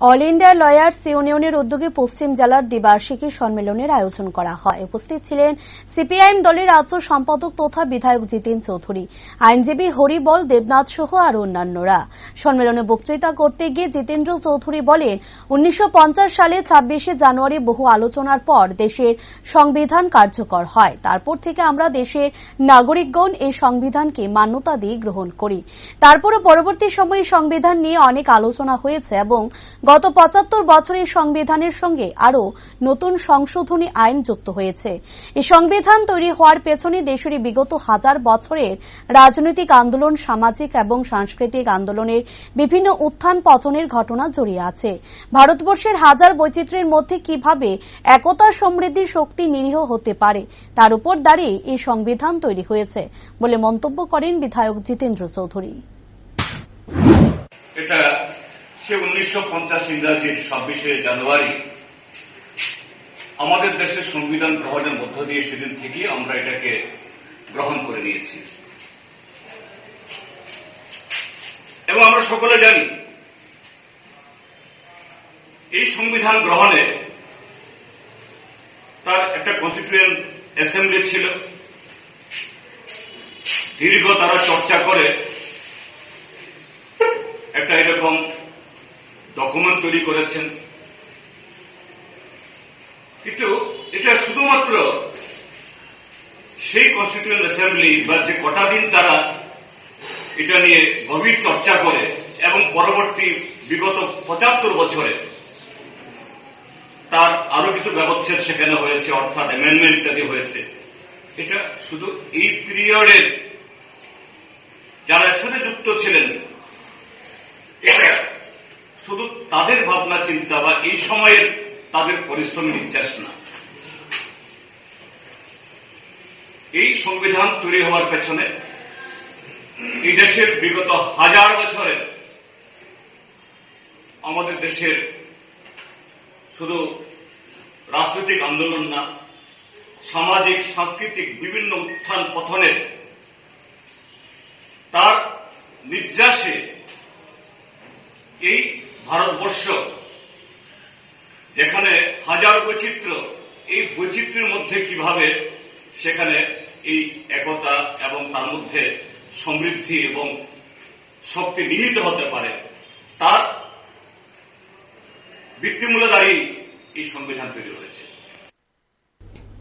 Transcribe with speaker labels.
Speaker 1: All India lawyers ইউনিয়নের উদ্যোগে পশ্চিম জেলার দ্বিবার্ষিকী সম্মেলনের আয়োজন করা হয়। উপস্থিত ছিলেন সিপিআইএম দলের রাজ্য সম্পাদক তথা বিধায়ক জিতেন চৌধুরী, আইনজীবী হরিবল, দেবনাথ সহ আর অন্যান্যরা। সম্মেলনে বক্তৃতা করতে গিয়ে জিতেন্দ্র চৌধুরী বলেন, উনিশশো পঞ্চাশ সালে ছাব্বিশে জানুয়ারি বহু আলোচনার পর দেশের সংবিধান কার্যকর হয়। তারপর থেকে আমরা দেশের নাগরিকগণ এই সংবিধানকে মান্যতা দিয়ে গ্রহণ করি। তারপরও পরবর্তী সময়ে সংবিধান নিয়ে অনেক আলোচনা হয়েছে এবং গত পঁচাত্তর বছরে সংবিধানের সঙ্গে আরও নতুন সংশোধনী আইন যুক্ত হয়েছে। এই সংবিধান তৈরি হওয়ার পেছনে দেশের বিগত হাজার বছরের রাজনৈতিক আন্দোলন, সামাজিক এবং সাংস্কৃতিক আন্দোলনের বিভিন্ন উত্থান পতনের ঘটনা জড়িয়ে আছে। ভারতবর্ষের হাজার বৈচিত্র্যের মধ্যে কীভাবে একতা সমৃদ্ধি শক্তি নিরীহ হতে পারে, তার উপর দাঁড়িয়ে এই সংবিধান তৈরি হয়েছে বলে মন্তব্য করেন বিধায়ক জিতেন্দ্র চৌধুরী।
Speaker 2: এটা সে উনিশশো পঞ্চাশ ইংরাজির ছাব্বিশে জানুয়ারি। আমাদের দেশের সংবিধান গ্রহণের মধ্য দিয়ে সেদিন থেকেই আমরা এটাকে গ্রহণ করে নিয়েছি। এবং আমরা সকলে জানি, এই সংবিধান গ্রহণে তার একটা কনস্টিটিউয়েন্ট অ্যাসেম্বলি ছিল। দীর্ঘ তারা চর্চা করে একটা এরকম ডকুমেন্ট তৈরি করেছেন। কিন্তু এটা শুধুমাত্র সেই কনস্টিটিউয়েন্ট অ্যাসেম্বলি বা যে কটা দিন তারা এটা নিয়ে গভীর চর্চা করে এবং পরবর্তী বিগত পঁচাত্তর বছরে তার আরও কিছু ব্যবচ্ছেদ সেখানে হয়েছে, অর্থাৎ অ্যামেন্ডমেন্ট ইত্যাদি হয়েছে। এটা শুধু এই পিরিয়ডের যারা এর সাথে যুক্ত ছিলেন এটা শুধু তাদের ভাবনা চিন্তা বা এই সময়ের তাদের পরিশ্রম নির্যাস না। এই সংবিধান তৈরি হওয়ার পেছনে এই দেশের বিগত হাজার বছরের আমাদের দেশের শুধু রাজনৈতিক আন্দোলন না, সামাজিক, সাংস্কৃতিক বিভিন্ন উত্থান পথনের তার নির্যাসে ভারতবর্ষ, যেখানে হাজার বৈচিত্র্য, এই বৈচিত্র্যের মধ্যে কীভাবে সেখানে এই একতা এবং তার মধ্যে সমৃদ্ধি এবং শক্তি নিহিত হতে পারে, তার ভিত্তিমূলে দাঁড়িয়ে এই সংবিধান তৈরি